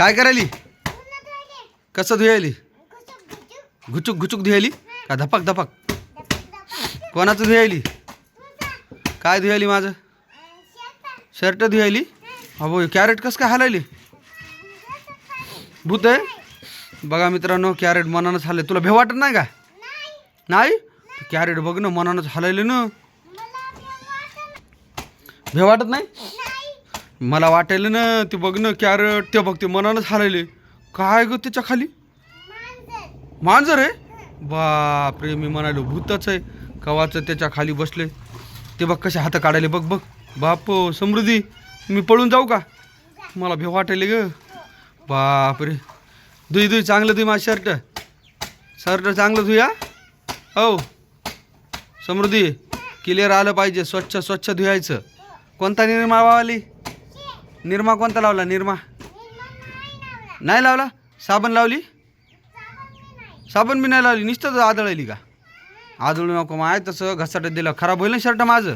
काय करायली? कसं धुयायली? घुचूक घुचूक धुयायली? का धपक धपक? कोणाचं धुयायली? काय धुयायली माझं? शर्ट. धुयायली? अहो कॅरेट कसं काय हालायली भूत आहे? बघा मित्रांनो कॅरेट मनानंच हालय तुला भेव वाटत नाही का? नाही. कॅरेट बघ ना मनानंच हालायले ना. भेव वाटत नाही. मला वाटायला ना ते बघ ना कॅरेट ते बघ ते मनानंच हालायले काय ग त्याच्याखाली? मांजर. आहे? बापरे मी म्हणालो भूतच आहे. कवाचं त्याच्याखाली बसले. ते बघ कसे हात काढायले बघ बघ. बाप समृद्धी मी पळून जाऊ का? मला भेव वाटायले ग. बापरे. दुई दुई चांगलं धुई माझं शर्ट. शर्ट चांगलं धुया हो? समृद्धी क्लिअर आलं पाहिजे. स्वच्छ स्वच्छ धुयायचं. कोणता निरमा वाली निरमा कोणता लावला? निरमा. नाही लावला? साबण लावली? साबण बी नाही लावली. नुसतं आदळली का? आदळू नको. माय तसं घसाट दिलं. खराब होईल ना शर्ट माझं?